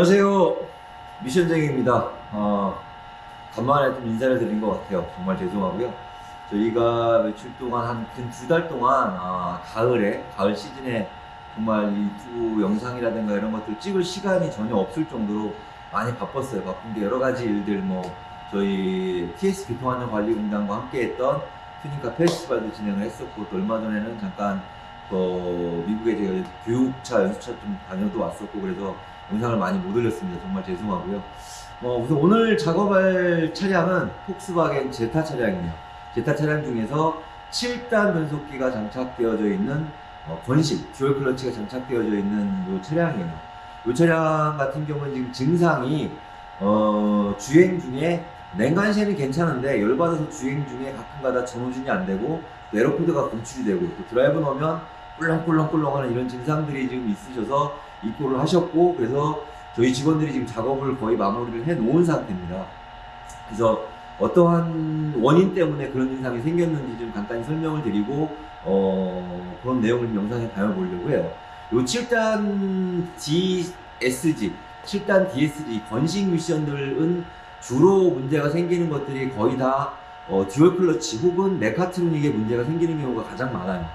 안녕하세요. 미션쟁입니다. 어, 간만에 좀 인사를 드린 것 같아요. 정말 죄송하고요. 저희가 며칠 동안 한 근 두 달 동안 아, 가을에 가을 시즌에 정말 유튜브 영상이라든가 이런 것들 찍을 시간이 전혀 없을 정도로 많이 바빴어요. 바쁜 게 여러 가지 일들 뭐 저희 TS 교통안전관리공단과 함께했던 튜닝카 페스티벌도 진행을 했었고 또 얼마 전에는 잠깐 또 미국에 제가 교육차 연수차 좀 다녀도 왔었고 그래서 영상을 많이 못 올렸습니다. 정말 죄송하고요. 어, 우선 오늘 작업할 차량은 폭스바겐 제타 차량이에요. 제타 차량 중에서 7단 변속기가 장착되어져 있는 어, 건식 듀얼 클러치가 장착되어져 있는 이 차량이에요. 이 차량 같은 경우는 지금 증상이 어, 주행 중에 냉간 시에는 괜찮은데 열받아서 주행 중에 가끔가다 전호준이 안 되고 에어코드가 검출이 되고 또 드라이브 넣으면 꿀렁꿀렁꿀렁하는 이런 증상들이 지금 있으셔서 입고를 하셨고 그래서 저희 직원들이 지금 작업을 거의 마무리를 해 놓은 상태입니다. 그래서 어떠한 원인 때문에 그런 증상이 생겼는지 좀 간단히 설명을 드리고 어, 그런 내용을 좀 영상에 담아보려고 해요. 요 7단 DSG, 7단 DSG 건식 미션들은 주로 문제가 생기는 것들이 거의 다 어, 듀얼 클러치 혹은 메카트로닉에 문제가 생기는 경우가 가장 많아요.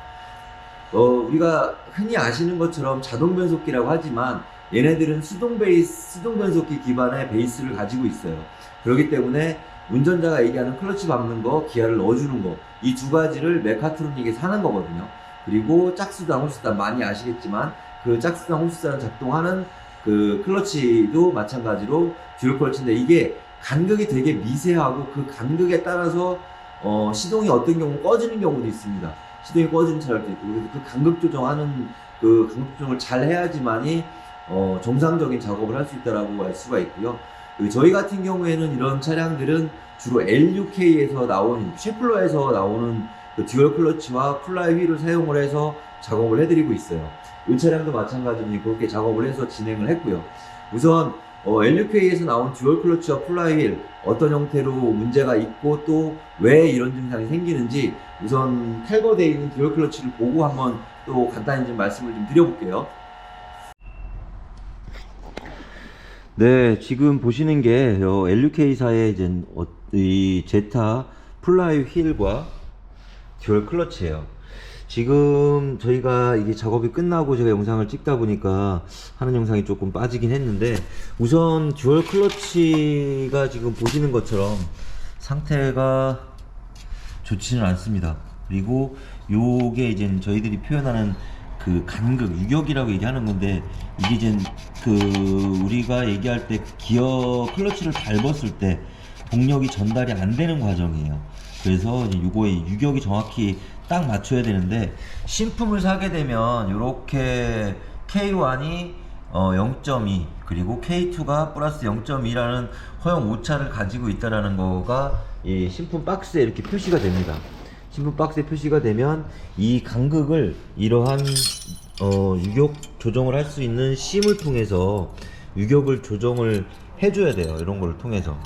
어, 우리가 흔히 아시는 것처럼 자동 변속기라고 하지만 얘네들은 수동 베이스, 수동 변속기 기반의 베이스를 가지고 있어요. 그렇기 때문에 운전자가 얘기하는 클러치 밟는 거, 기아를 넣어주는 거, 이 두 가지를 메카트로닉에 사는 거거든요. 그리고 짝수단, 홀수단 많이 아시겠지만 그 짝수단, 홀수단 작동하는 그 클러치도 마찬가지로 듀얼 클러치인데 이게 간격이 되게 미세하고 그 간격에 따라서 어, 시동이 어떤 경우 꺼지는 경우도 있습니다. 시동이 꺼지는 차량도 있고 그래서 그 간격 조정하는 그 간격 조정을 잘 해야지만이 어, 정상적인 작업을 할 수 있다라고 알 수가 있고요. 그 저희 같은 경우에는 이런 차량들은 주로 LUK에서 나온 셰플러에서 나오는 그 듀얼 클러치와 플라이 휠을 사용을 해서 작업을 해드리고 있어요. 이 차량도 마찬가지로 그렇게 작업을 해서 진행을 했고요. 우선 어, LUK에서 나온 듀얼 클러치와 플라이 휠 어떤 형태로 문제가 있고 또 왜 이런 증상이 생기는지 우선 탈거되어 있는 듀얼 클러치를 보고 한번 또 간단히 좀 말씀을 좀 드려볼게요. 네, 지금 보시는 게 LUK사의 이제 어, 이 제타 플라이 휠과 듀얼 클러치예요. 지금 저희가 이게 작업이 끝나고 제가 영상을 찍다 보니까 하는 영상이 조금 빠지긴 했는데 우선 듀얼 클러치가 지금 보시는 것처럼 상태가 좋지는 않습니다. 그리고 요게 이제 저희들이 표현하는 그 간극, 유격이라고 얘기하는 건데 이게 이제 그 우리가 얘기할 때 기어 클러치를 밟았을 때 동력이 전달이 안 되는 과정이에요. 그래서 이제 요거의 유격이 정확히 딱 맞춰야 되는데 신품을 사게 되면 이렇게 K1이 어 0.2 그리고 K2가 플러스 0.2라는 허용 오차를 가지고 있다라는 거가 이 신품 박스에 이렇게 표시가 됩니다. 신품 박스에 표시가 되면 이 간극을 이러한 어, 유격 조정을 할 수 있는 심을 통해서 유격을 조정을 해줘야 돼요. 이런 걸 통해서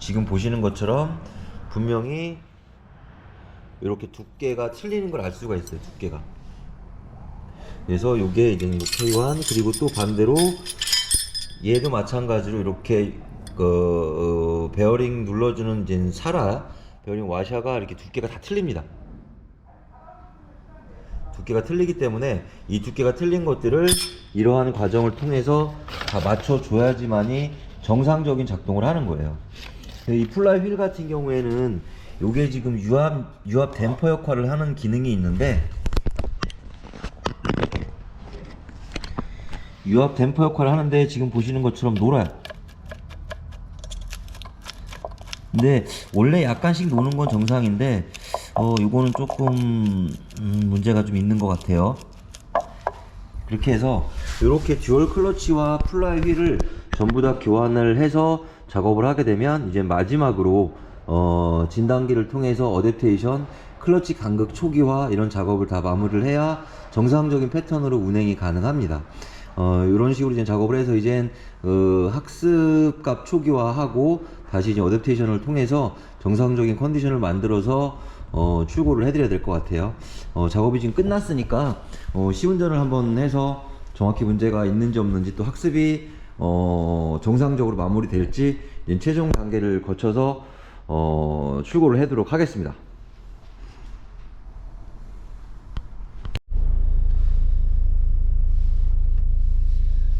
지금 보시는 것처럼 분명히 이렇게 두께가 틀리는 걸 알 수가 있어요. 두께가. 그래서 요게 이제 K1 그리고 또 반대로 얘도 마찬가지로 이렇게 그 어, 베어링 눌러주는 이제 사라 베어링 와샤가 이렇게 두께가 다 틀립니다. 두께가 틀리기 때문에 이 두께가 틀린 것들을 이러한 과정을 통해서 다 맞춰줘야지만이 정상적인 작동을 하는 거예요. 이 플라이 휠 같은 경우에는 요게 지금 유압 유압 댐퍼 역할을 하는 기능이 있는데 유압 댐퍼 역할을 하는데 지금 보시는 것처럼 놀아요. 근데 원래 약간씩 노는 건 정상인데 어 요거는 조금 음, 문제가 좀 있는 것 같아요. 그렇게 해서 이렇게 듀얼 클러치와 플라이 휠을 전부 다 교환을 해서 작업을 하게 되면 이제 마지막으로 어, 진단기를 통해서 어댑테이션, 클러치 간극 초기화 이런 작업을 다 마무리를 해야 정상적인 패턴으로 운행이 가능합니다. 어, 이런 식으로 이제 작업을 해서 이젠 어, 학습값 초기화하고 다시 이제 어댑테이션을 통해서 정상적인 컨디션을 만들어서 어, 출고를 해드려야 될 것 같아요. 어, 작업이 지금 끝났으니까 어, 시운전을 한번 해서 정확히 문제가 있는지 없는지 또 학습이 어, 정상적으로 마무리될지 최종 단계를 거쳐서 어, 출고를 하도록 하겠습니다.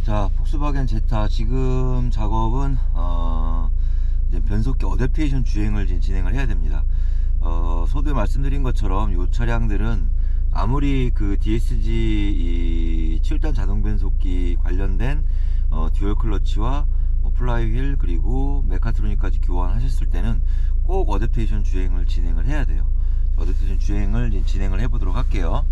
자, 폭스바겐 제타 지금 작업은 어, 변속기 어댑테이션 주행을 진행을 해야 됩니다. 어, 소두에 말씀드린 것처럼 이 차량들은 아무리 그 DSG 이 7단 자동 변속기 관련된 어, 듀얼 클러치와 뭐 플라이휠 그리고 메카트로닉까지 교환하셨을 때는 꼭 어댑테이션 주행을 진행을 해야 돼요. 어댑테이션 주행을 진행을 해보도록 할게요.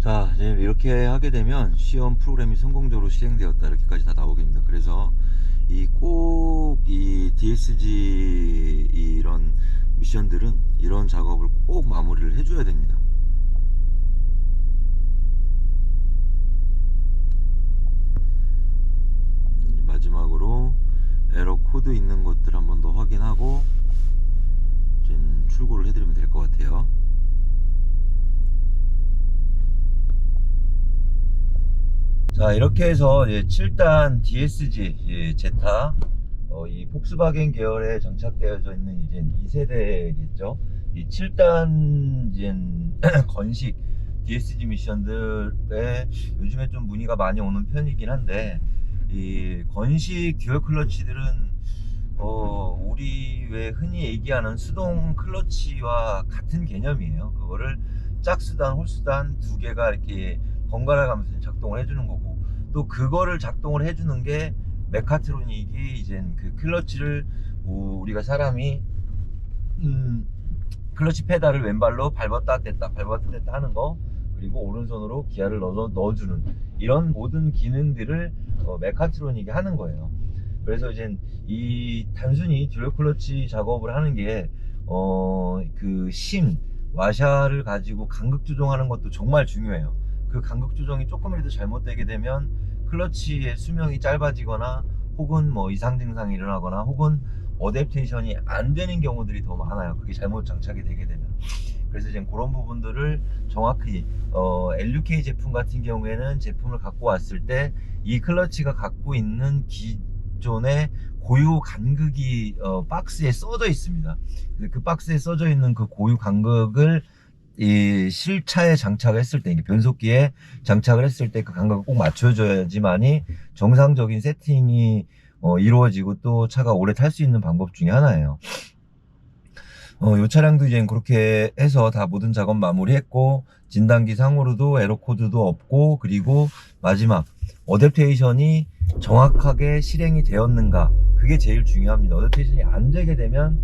자, 이제 이렇게 하게 되면 시험 프로그램이 성공적으로 실행되었다 이렇게까지 다 나오게 됩니다. 그래서 이꼭이 DSG 이런 미션들은 이런 작업을 꼭 마무리를 해줘야 됩니다. 마지막으로 에러 코드 있는 것들 한번 더 확인하고 출고를 해드리면 될 것 같아요. 자 이렇게 해서 이제 7단 DSG 예, 제타 어, 이 폭스바겐 계열에 장착되어져 있는 이제 2세대겠죠? 이 7단 이제 건식 DSG 미션들에 요즘에 좀 문의가 많이 오는 편이긴 한데 이 건식 듀얼 클러치들은 어, 우리 왜 흔히 얘기하는 수동 클러치와 같은 개념이에요. 그거를 짝수단 홀수단 두 개가 이렇게 번갈아 가면서 작동을 해주는 거고 또 그거를 작동을 해주는 게 메카트로닉이 이제 그 클러치를 우- 우리가 사람이 음, 클러치 페달을 왼발로 밟았다 뗐다 밟았다 뗐다 하는 거 그리고 오른손으로 기아를 넣어, 넣어주는 이런 모든 기능들을 어, 메카트로닉이 하는 거예요 그래서 이제 이 단순히 듀얼 클러치 작업을 하는 게 어, 그 심, 와샤를 가지고 간극 조정하는 것도 정말 중요해요. 그 간극 조정이 조금이라도 잘못되게 되면 클러치의 수명이 짧아지거나 혹은 뭐 이상 증상이 일어나거나 혹은 어댑테이션이 안 되는 경우들이 더 많아요. 그게 잘못 장착이 되게 되면. 그래서 이제 그런 부분들을 정확히 어, LUK 제품 같은 경우에는 제품을 갖고 왔을 때 이 클러치가 갖고 있는 기존의 고유 간극이 어, 박스에 써져 있습니다. 그- 그 박스에 써져 있는 그 고유 간극을 이 실차에 장착했을 때, 이게 변속기에 장착을 했을 때 그 간극을 꼭 맞춰줘야지만이 정상적인 세팅이 어, 이루어지고 또 차가 오래 탈 수 있는 방법 중에 하나예요. 어, 요 차량도 이제 그렇게 해서 다 모든 작업 마무리했고, 진단기 상으로도 에러 코드도 없고, 그리고 마지막, 어댑테이션이 정확하게 실행이 되었는가. 그게 제일 중요합니다. 어댑테이션이 안 되게 되면,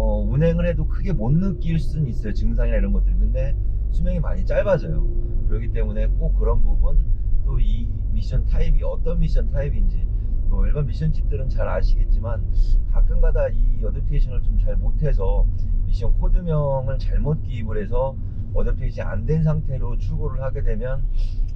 어, 운행을 해도 크게 못 느낄 수는 있어요. 증상이나 이런 것들. 근데 수명이 많이 짧아져요. 그렇기 때문에 꼭 그런 부분 또 이 미션 타입이 어떤 미션 타입인지 뭐 일반 미션집들은 잘 아시겠지만 가끔가다 이 어댑테이션을 좀 잘 못해서 미션 코드명을 잘못 기입을 해서 어댑테이션이 안 된 상태로 출고를 하게 되면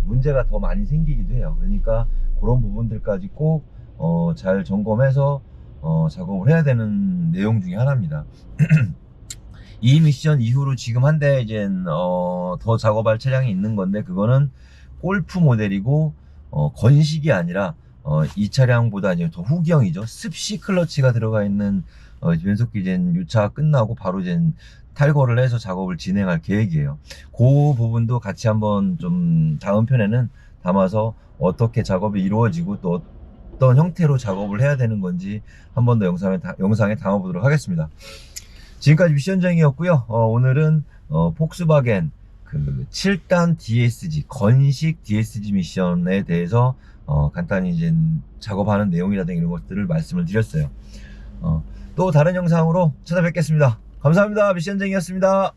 문제가 더 많이 생기기도 해요. 그러니까 그런 부분들까지 꼭 어, 잘 점검해서 어, 작업을 해야 되는 내용 중에 하나입니다. 이 미션 이후로 지금 한 대 이제 어, 더 작업할 차량이 있는 건데 그거는 골프 모델이고 어, 건식이 아니라 어, 이 차량보다 이제 더 후기형이죠. 습시 클러치가 들어가 있는 어, 변속기 이제 유차 끝나고 바로 이제 탈거를 해서 작업을 진행할 계획이에요. 그 부분도 같이 한번 좀 다음 편에는 담아서 어떻게 작업이 이루어지고 또 어떤 형태로 작업을 해야 되는 건지 한 번 더 영상에, 다- 영상에 담아보도록 하겠습니다. 지금까지 미션장이었고요. 어, 오늘은 어, 폭스바겐 그 7단 DSG 건식 DSG 미션에 대해서 어, 간단히 이제 작업하는 내용이라든가 이런 것들을 말씀을 드렸어요. 어, 또 다른 영상으로 찾아뵙겠습니다. 감사합니다. 미션쟁이였습니다.